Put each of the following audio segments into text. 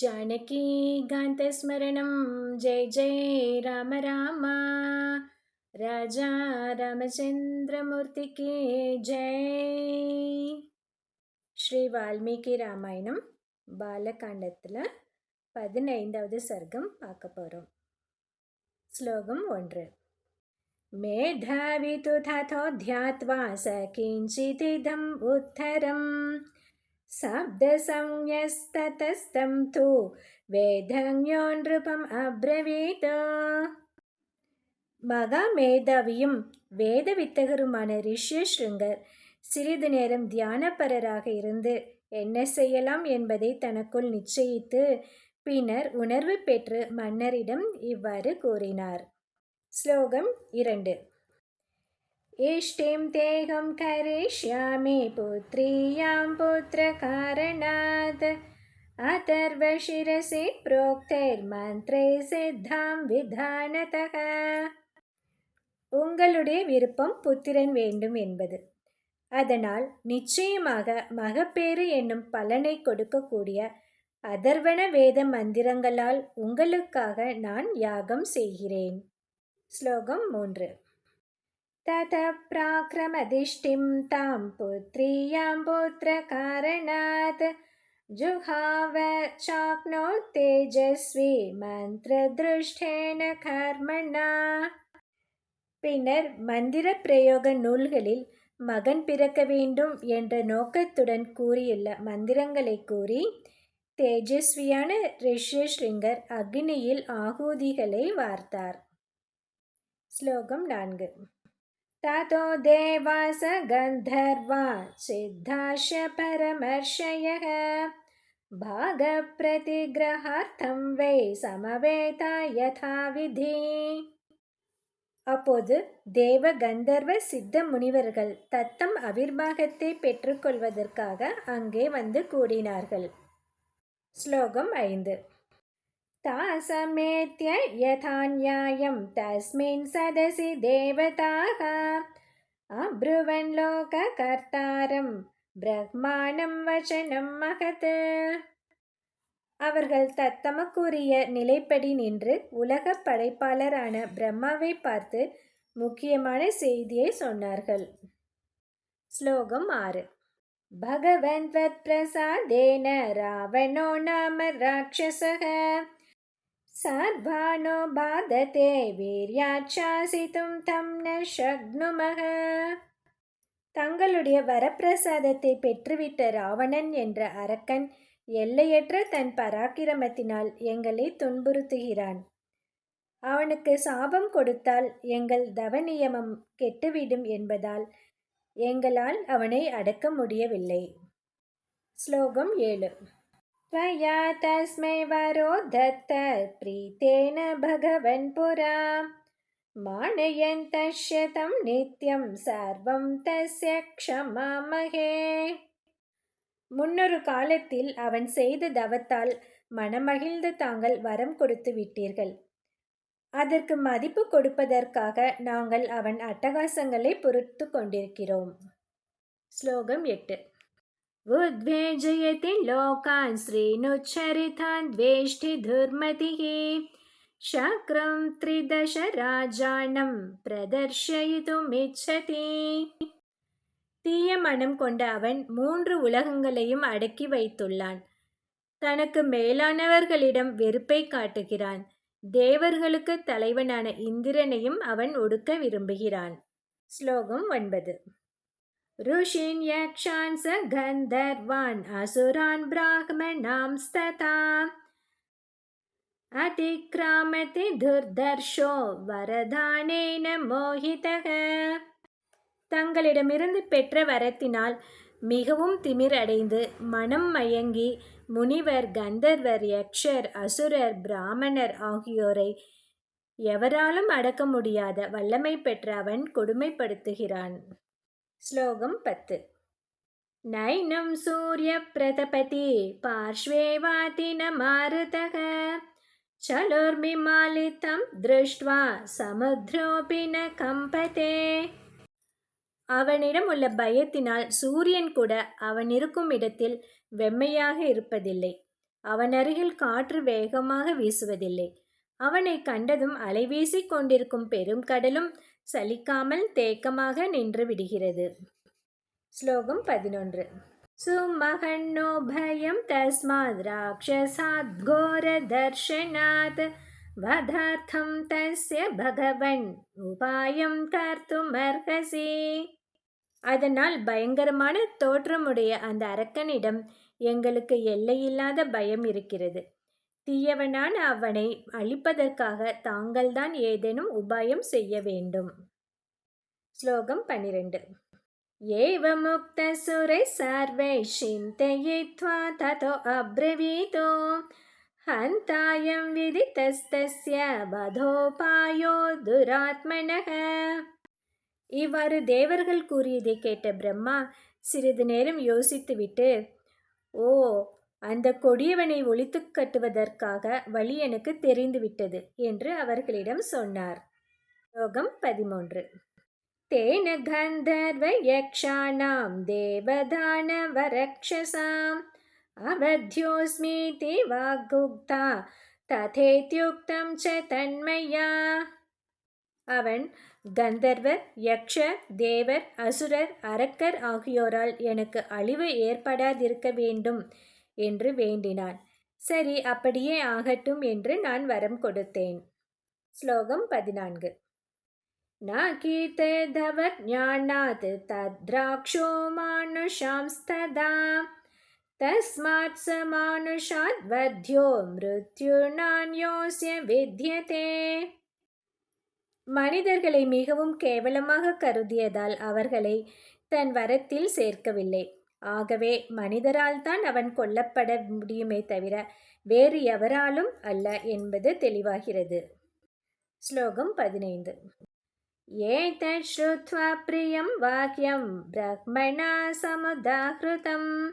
जानकीकान्तस्मरणं जय जय राम राम ராஜா ராமச்சந்திரமூர்த்திக்கு ஜெய் ஸ்ரீ வால்மீகி ராமாயணம் பாலகாண்டத்தில் பதினைந்தாவது சர்க்கம் பார்க்க போகிறோம் ஸ்லோகம் ஒன்று मेधावि तु तथोध्यात्वा स किञ्चिदिदम् उत्तरम् शब्दसंज्ञस्ततस्तं तु वेदज्ञो नृपम् अब्रवीत् மகா மேதாவியும் வேத வித்தகருமான ரிஷ்யஸ்ருங்கர் சிறிது நேரம் தியானப்பரராக இருந்து என்ன செய்யலாம் என்பதை தனக்குள் நிச்சயித்து பின்னர் உணர்வு பெற்று மன்னரிடம் இவ்வாறு கூறினார் ஸ்லோகம் இரண்டு इष्टिं तेऽहं करिष्यामि पुत्र्यां पुत्रकारणात् अथर्वशिरसि प्रोक्तैर्मन्त्रे सिद्धां विधानतः உங்களுடைய விருப்பம் புத்திரன் வேண்டும் என்பது அதனால் நிச்சயமாக மகப்பேறு என்னும் பலனை கொடுக்கக்கூடிய அதர்வன வேத மந்திரங்களால் உங்களுக்காக நான் யாகம் செய்கிறேன் ஸ்லோகம் மூன்று தத பிராக்ரமதிஷ்டிம் தாம் புத்ரியாம் புத்திர காரணாத் ஜுஹாவ சாப்னோ தேஜஸ்வி மந்திர திருஷ்டேன கர்மணா பின்னர் மந்திர பிரயோக நூல்களில் மகன் பிறக்க வேண்டும் என்ற நோக்கத்துடன் கூறியுள்ள மந்திரங்களை கூறி தேஜஸ்வியான ரிஷ்யஸ்ரிங்கர் அக்னியில் ஆகூதிகளை வார்த்தார். ஸ்லோகம் நான்கு. ततो देवास गन्धर्वा सिद्धाश परमर्षयः भागप्रतिग्रहार्थं वै समवेता यथाविधि அப்போது தேவ கந்தர்வ சித்த முனிவர்கள் தத்தம் அவிர்வாகத்தை பெற்றுக்கொள்வதற்காக அங்கே வந்து கூடினார்கள் ஸ்லோகம் ஐந்து तासमेत्य यथा न्यायं तस्मिन् सदसि देवताः अब्रुवन् लोककर्तारं பிரம்மாணம் வச்சனம் மகத் அவர்கள் தத்தமக்குரிய நிலைப்படி நின்று உலக படைப்பாளரான பிரம்மாவை பார்த்து முக்கியமான செய்தியை சொன்னார்கள் ஸ்லோகம் ஆறு भगवन् त्वत्प्रसादेन रावणो नाम राक्षसः सर्वाणो बाधते வீரியாச்சாசித்தும் தம் ந சக்னுமக தங்களுடைய வரப்பிரசாதத்தை பெற்றுவிட்ட ராவணன் என்ற அரக்கன் எல்லையற்ற தன் பராக்கிரமத்தினால் எங்களை துன்புறுத்துகிறான் அவனுக்கு சாபம் கொடுத்தால் எங்கள் தவநியமம் கெட்டுவிடும் என்பதால் எங்களால் அவனை அடக்க முடியவில்லை ஸ்லோகம் ஏழு त्वया तस्मै वरो दत्त प्रीतेन भगवन् पुरा मानयन्तस्य तं नित्यं सर्वं तस्य क्षमामहे முன்னொரு காலத்தில் அவன் செய்த தவத்தால் மனமகிழ்ந்து தாங்கள் வரம் கொடுத்து விட்டீர்கள் அதற்கு மதிப்பு கொடுப்பதற்காக நாங்கள் அவன் அட்டகாசங்களை பொறுத்து கொண்டிருக்கிறோம் ஸ்லோகம் எட்டு उद्वेजयति लोकान् श्रीनुच्छरितान् द्वेष्टि दुर्मतिः शक्रं त्रिदशराजानं பிரதர்ஷயித்துமிச்சதி தீய மனம் கொண்ட அவன் மூன்று உலகங்களையும் அடக்கி வைத்துள்ளான் தனக்கு மேலானவர்களிடம் வெறுப்பை காட்டுகிறான் தேவர்களுக்கு தலைவனான இந்திரனையும் அவன் ஒடுக்க விரும்புகிறான் ஸ்லோகம் ஒன்பது ऋषीन् यक्षान् स गन्धर्वान् असुरान् ब्राह्मणांस्तथा अतिक्रामति दुर्दर्शो வரதானேன மோகிதக தங்களிடமிருந்து பெற்ற வரத்தினால் மிகவும் திமிரடைந்து மனம் மயங்கி முனிவர் கந்தர்வர் யக்ஷர் அசுரர் பிராமணர் ஆகியோரை எவராலும் அடக்க முடியாத வல்லமை பெற்ற அவன் கொடுமைப்படுத்துகிறான் श्लोकं पत् नैनं सूर्यप्रतपति पार्श्वे वाति न मारुतः चलोर्मिमालितं दृष्ट्वा समुद्रोऽपि न कम्पते அவனிடம் உள்ள பயத்தினால் சூரியன் கூட அவன் இருக்கும் இடத்தில் வெம்மையாக இருப்பதில்லை அவன் அருகில் காற்று வேகமாக வீசுவதில்லை அவனை கண்டதும் அலைவீசிக் கொண்டிருக்கும் பெரும் கடலும் சலிக்காமல் தேக்கமாக நின்று விடுகிறது. ஸ்லோகம் பதினொன்று. சுமகன்னோ பயம் தஸ்மாத் ராட்சசாத் கோர தர்ஷனாத் வதார்த்தம் தஸ்ய பகவன் உபாயம் கர்த்துமர்ஹசி. அதனால் பயங்கரமான தோற்றமுடைய அந்த அரக்கனிடம் எங்களுக்கு எல்லையில்லாத பயம் இருக்கிறது. தீயவனான அவனை அழிப்பதற்காக தாங்கள்தான் ஏதேனும் உபாயம் செய்ய வேண்டும். ஸ்லோகம் பன்னிரண்டு. ஏவமுக்த சுரை சர்வை சிந்தயித்வா ததோ அப்ரவீதோ. ஹந்தாயம் விதித்தஸ்தஸ்ய வதோபாயோ துராத்மனக. இவ்வாறு தேவர்கள் கூறியதை கேட்ட பிரம்மா சிறிது நேரம் யோசித்துவிட்டு ஓ அந்த கொடியவனை ஒழித்து கட்டுவதற்காக வழி எனக்கு தெரிந்துவிட்டது என்று அவர்களிடம் சொன்னார். யோகம் பதிமூன்று. தேன கந்தர்வ யக்ஷானாம் தேவதான வரக்ஷசாம் அவத்யோஸ்மீதி வாக்குக்தா ததேத்யுக்தம் ச தன்மையா. அவன் கந்தர்வர் யக்ஷர் தேவர் அசுரர் அரக்கர் ஆகியோரால் எனக்கு அழிவு ஏற்படாதிருக்க வேண்டும் என்று வேண்டினான். சரி அப்படியே ஆகட்டும் என்று நான் வரம் கொடுத்தேன். ஸ்லோகம் பதினான்கு. நாகீர்த்தவர் ஞானாத் தத்ராக்ஷோ மானுஷாம்ஸ்ததா தஸ்மாத் ச மானுஷாத் வத்யோ மிருத்யுநான்யோஸ்ய வித்யதே. மனிதர்களை மிகவும் கேவலமாக கருதியதால் அவர்களை தன் வரத்தில் சேர்க்கவில்லை. ஆகவே மனிதரால் தான் அவன் கொல்லப்பட முடியுமே தவிர வேறு எவராலும் அல்ல என்பது தெளிவாகிறது. ஸ்லோகம் பதினைந்து. ஏதத் ஸ்ருத்வா பிரியம் வாக்கியம் பிரம்மணா சமுதாகிருதம்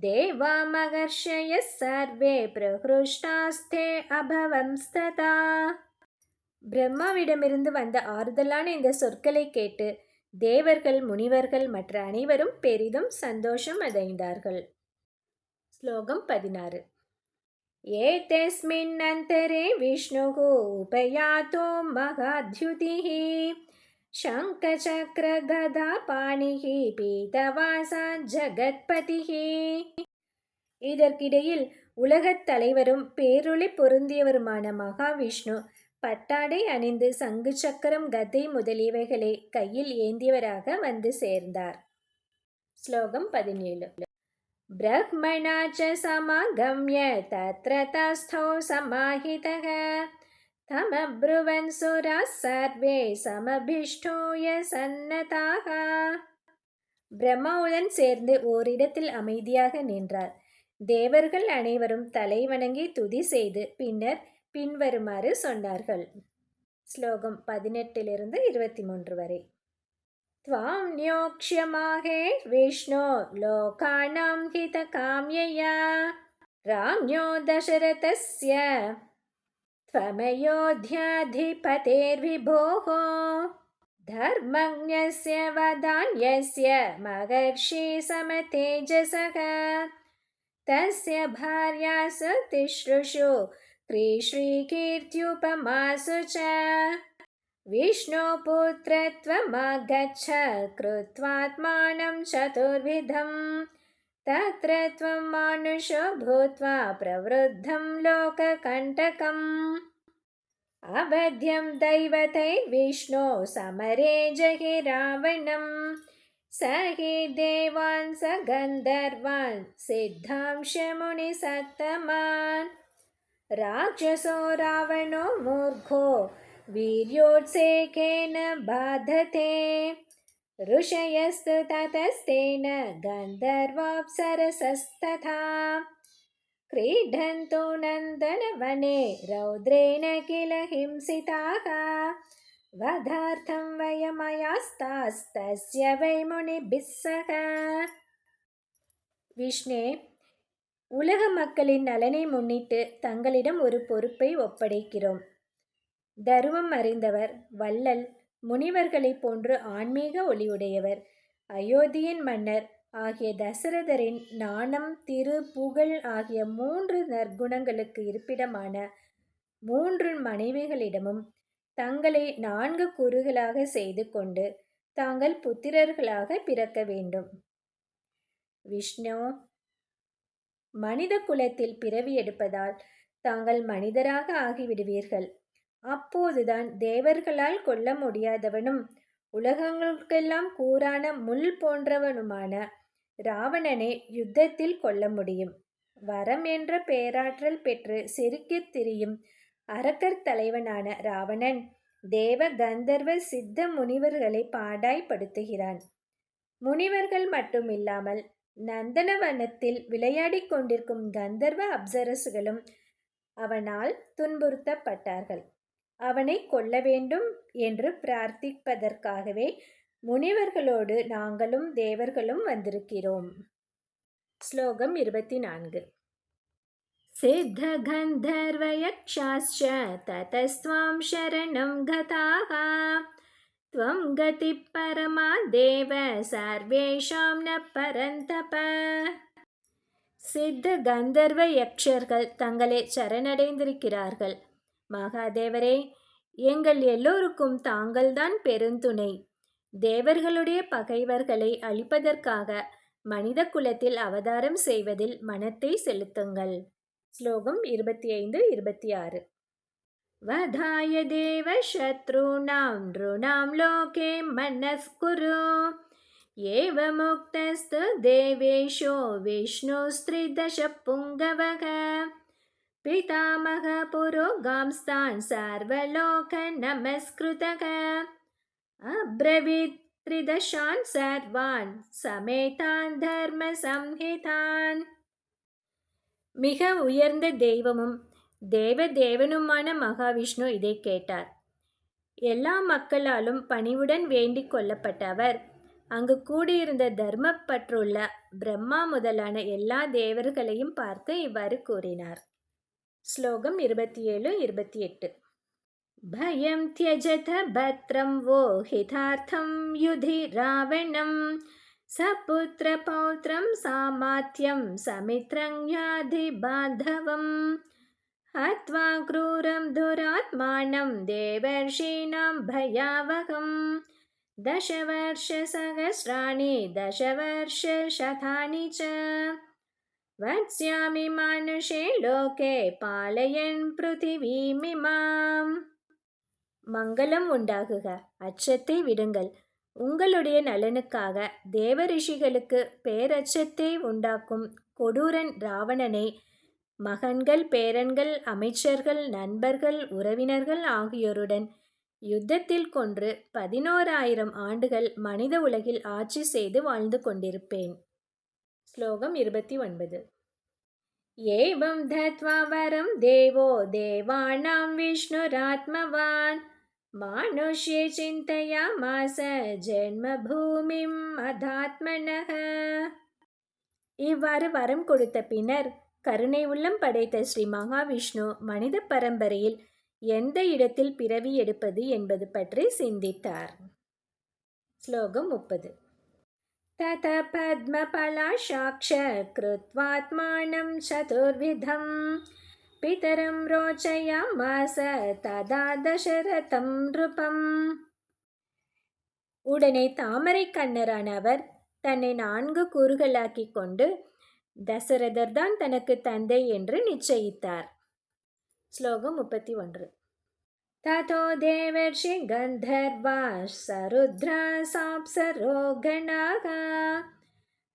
தேவா மகர்ஷய சர்வே பிரகிருஷ்டாஸ்தே அபவம்ஸ்ததா பிரம்மாவிடமிருந்து வந்த ஆறுதலான இந்த சொற்களை கேட்டு தேவர்கள் முனிவர்கள் மற்ற அனைவரும் பெரிதும் சந்தோஷம் அடைந்தார்கள் ஸ்லோகம் பதினாறு ஏதஸ்மின் அந்தரே விஷ்ணு உபயாத்தோ மகாத்யுதிः शङ्खचक्रगदा पाणिः பீதவாசா ஜகத்பதிः இதற்கிடையில் உலகத் தலைவரும் பேரொளி பொருந்தியவருமான மகாவிஷ்ணு பட்டாடை அணிந்து சங்கு சக்கரம் கதை முதலியவைகளை கையில் ஏந்தியவராக வந்து சேர்ந்தார். ஸ்லோகம் பதினேழு. பிரம்மணா ச சமாகம்ய தத்ர தஸ்தோ சமாஹிதக தமப்ருவன் சுரா சர்வே சமபிஷ்டோய சன்னதாக பிரம்மாவுடன் சேர்ந்து ஓரிடத்தில் அமைதியாக நின்றார். தேவர்கள் அனைவரும் தலை வணங்கி துதி செய்து பின்னர் பின்வருமாறு சொன்னார்கள் ஸ்லோகம் பதினெட்டிலிருந்து இருபத்தி மூன்று வரை त्वां न्योक्ष्यमाहे विष्णो लोकानां हितकाम्यया राज्ञो दशरथस्य त्वमयोध्याधिपतेर्विभोः धर्मज्ञस्य वदान्यस्य महर्षि समतेजसः तस्य भार्यासु तिसृषु श्रीकीर्त्युपमासु च। विष्णुपुत्रत्वमागच्छ कृत्वात्मानं चतुर्विधं तत्र त्वं मानुषो भूत्वा प्रवृद्धं लोककण्टकम्। अवध्यं दैवतैर्विष्णो समरे जहि रावणं स हि देवान् स गन्धर्वान् सिद्धांशमुनिसत्तमान् राक्षसो रावणो मूर्खो वीर्योत्सेकेन बाधते। ऋषयस्तु ततस्तेन गन्धर्वाप्सरसस्तथा। क्रीडन्तु नन्दनवने रौद्रेण किल हिंसिताः। वधार्थं वयमयास्तास्तस्य वै मुनिभिः सह विष्णे உலக மக்களின் நலனை முன்னிட்டு தங்களிடம் ஒரு பொறுப்பை ஒப்படைக்கிறோம். தருமம் அறிந்தவர் வள்ளல் முனிவர்களைப் போன்று ஆன்மீக ஒளியுடையவர் அயோத்தியின் மன்னர் ஆகிய தசரதரின் நாணம் திரு புகழ் ஆகிய மூன்று நற்குணங்களுக்கு இருப்பிடமான மூன்று மனைவிகளிடமும் தங்களை நான்கு குருகளாக செய்து கொண்டு தாங்கள் புத்திரர்களாக பிறக்க வேண்டும். விஷ்ணு மனித குலத்தில் பிறவி எடுப்பதால் தாங்கள் மனிதராக ஆகிவிடுவீர்கள். அப்போதுதான் தேவர்களால் கொல்ல முடியாதவனும் உலகங்களுக்கெல்லாம் கூறான முள் போன்றவனுமான ராவணனை யுத்தத்தில் கொல்ல முடியும். வரம் என்ற பேராற்றல் பெற்று சிரிக்கத் திரியும் அரக்கர் தலைவனான ராவணன் தேவ கந்தர்வ சித்த முனிவர்களை பாடாய்படுத்துகிறான் முனிவர்கள் மட்டுமில்லாமல் நந்தனவனத்தில் விளையாடிக் கொண்டிருக்கும் கந்தர்வ அப்சரசுகளும் அவனால் துன்புறுத்தப்பட்டார்கள் அவனை கொல்ல வேண்டும் என்று பிரார்த்திப்பதற்காகவே முனிவர்களோடு நாங்களும் தேவர்களும் வந்திருக்கிறோம் ஸ்லோகம் இருபத்தி நான்கு सिद्धगन्धर्वयक्षाश्च ततस्त्वां शरणं गताः त्वं गतिः परमा देव सर्वेषां न परन्तप சித்த கந்தர்வ யக்ஷர்கள் தங்களை சரணடைந்திருக்கிறார்கள் மகாதேவரே எங்கள் எல்லோருக்கும் தாங்கள்தான் பெருந்துணை தேவர்களுடைய பகைவர்களை அழிப்பதற்காக மனித குலத்தில் அவதாரம் செய்வதில் மனத்தை செலுத்துங்கள் ஸ்லோகம் இருபத்தி ஐந்து இருபத்தி ஆறு वधाय देवशत्रूणां नृणां लोके मनस्कुरु एवमुक्तस्तु देवेशो विष्णुस्त्रिदशपुङ्गवः पितामहपुरोगांस्तान् सर्वलोकनमस्कृतः अब्रवीत् त्रिदशान् सर्वान् சமேதான் தர்ம சம்ஹிதான் மிக உயர்ந்த தெய்வமும் தேவதேவனுமான மகாவிஷ்ணு இதை கேட்டார். எல்லா மக்களாலும் பணிவுடன் வேண்டிக் கொள்ளப்பட்டவர். அங்கு கூடியிருந்த தர்ம பற்றுள்ள பிரம்மா முதலான எல்லா தேவர்களையும் பார்த்து இவ்வாறு கூறினார். ஸ்லோகம் இருபத்தி ஏழு இருபத்தி எட்டு பயம் தியஜத பத்ரம் ஓஹிதார்த்தம் யுதி ராவணம் சபுத்திர பௌத்திரம் சாமாத்தியம் சமித்ரங்யாதி பாந்தவம் हत्वा क्रूरं दुरात्मानं देवर्षीणां भयावहं दशवर्षसहस्राणि दशवर्षशतानि च वत्स्यामि मानुषे लोके பாலயன் பிருத்திவீமிமாம் மங்களம் உண்டாகுக அச்சத்தை விடுங்கள் உங்களுடைய நலனுக்காக தேவரிஷிகளுக்கு பேரச்சத்தை உண்டாக்கும் கொடூரன் ராவணனை மகன்கள் பேரன்கள் அமைச்சர்கள் நண்பர்கள் உறவினர்கள் ஆகியோருடன் யுத்தத்தில் கொன்று பதினோராயிரம் ஆண்டுகள் மனித உலகில் ஆட்சி செய்து வாழ்ந்து கொண்டிருப்பேன். ஸ்லோகம் இருபத்தி ஒன்பது ஏவம் தத்வா வரம் தேவோ தேவானாம் விஷ்ணுராத்மவான். மானுஷ்யே ஜென்ம பூமிம் அதாத்மனக இவ்வாறு வரம் கொடுத்த பின்னர் கருணை உள்ளம் படைத்த ஸ்ரீ மகாவிஷ்ணு மனித பரம்பரையில் எந்த இடத்தில் பிறவி எடுப்பது என்பது பற்றி சிந்தித்தார். ஸ்லோகம் முப்பது. தத பத்மபலாஷாக்ஷ கிருத்வாத்மானம் சதுர்விதம். பிதரம் ரோச்சயாமாச ததா தசரதம் நிருபம் உடனே தாமரை கண்ணரானவர் தன்னை நான்கு கூறுகளாக்கிக் கொண்டு தசரதர் தான் தனக்கு தந்தை என்று நிச்சயித்தார் ஸ்லோகம் முப்பத்தி ஒன்று ततो देवर्षि गन्धर्वा सरुद्रा साप्सरोगणाः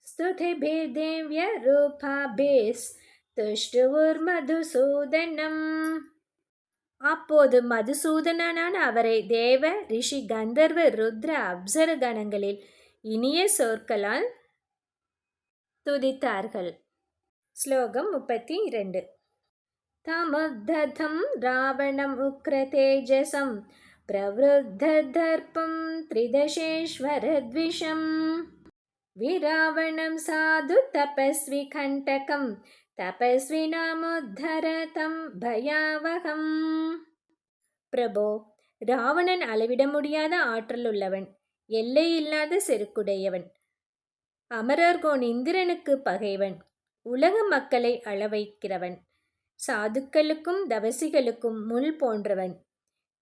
स्तुतिभिर्दिव्यरूपाभिस्तुष्टुर्मधुसूदनम् அப்போது மதுசூதனனான அவரை தேவ ரிஷி கந்தர்வ ருத்ர அப்சர கணங்களில் இனிய சொற்களால் துதித்தார்கள் ஸ்லோகம் முப்பத்தி இரண்டு तमुद्धतं रावणम् उग्रतेजसं प्रवृद्धदर्पं त्रिदशेश्वरद्विषम् विरावणं साधु तपस्वि कण्टकं தபஸ்வினாமுத்தரதம் பயாவகம் பிரபோ ராவணன் அளவிட முடியாத ஆற்றல் உள்ளவன் எல்லையில்லாத செருக்குடையவன் அமரர்கோன் இந்திரனுக்கு பகைவன். உலக மக்களை அளவைக்கிறவன். சாதுக்களுக்கும் தவசிகளுக்கும் முள் போன்றவன்.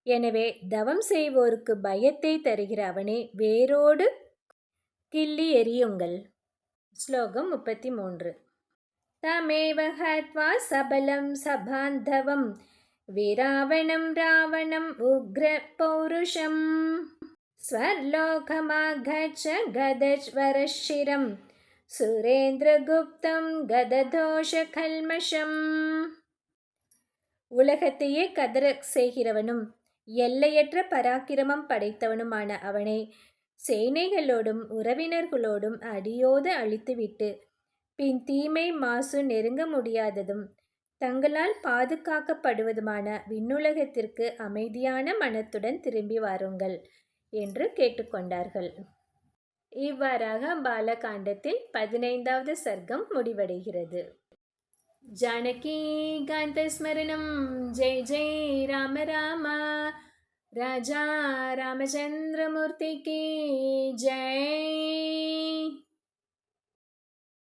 எனவே தவம் செய்வோருக்கு பயத்தை தருகிற அவனே வேரோடு கிள்ளி எறியுங்கள். ஸ்லோகம் முப்பத்தி மூன்று தமேவ ஹத்வா சபலம் சபாந்தவம். வீராவணம் ராவணம் உக்ர பௌருஷம். ஸ்வர்லோகமாகச்ச கதஜ்வரஷிரம் சுரேந்திரகுப்தம் கததோஷ கல்மஷம் உலகத்தையே கதற செய்கிறவனும் எல்லையற்ற பராக்கிரமம் படைத்தவனுமான அவனை சேனைகளோடும் உறவினர்களோடும் அடியோடு அழித்துவிட்டு பின் தீமை மாசு நெருங்க முடியாததும் தங்களால் பாதுகாக்கப்படுவதுமான விண்ணுலகத்திற்கு அமைதியான மனத்துடன் திரும்பி வாருங்கள். என்று கேட்டுக்கொண்டார்கள். இவ்வாறாக பாலகாண்டத்தில் பதினைந்தாவது சர்க்கம் முடிவடைகிறது. ஜானகி காந்தஸ்மரணம் ஜெய் ஜெய் ராம ராமா. ராஜா ராமச்சந்திரமூர்த்திக்கு ஜெய்.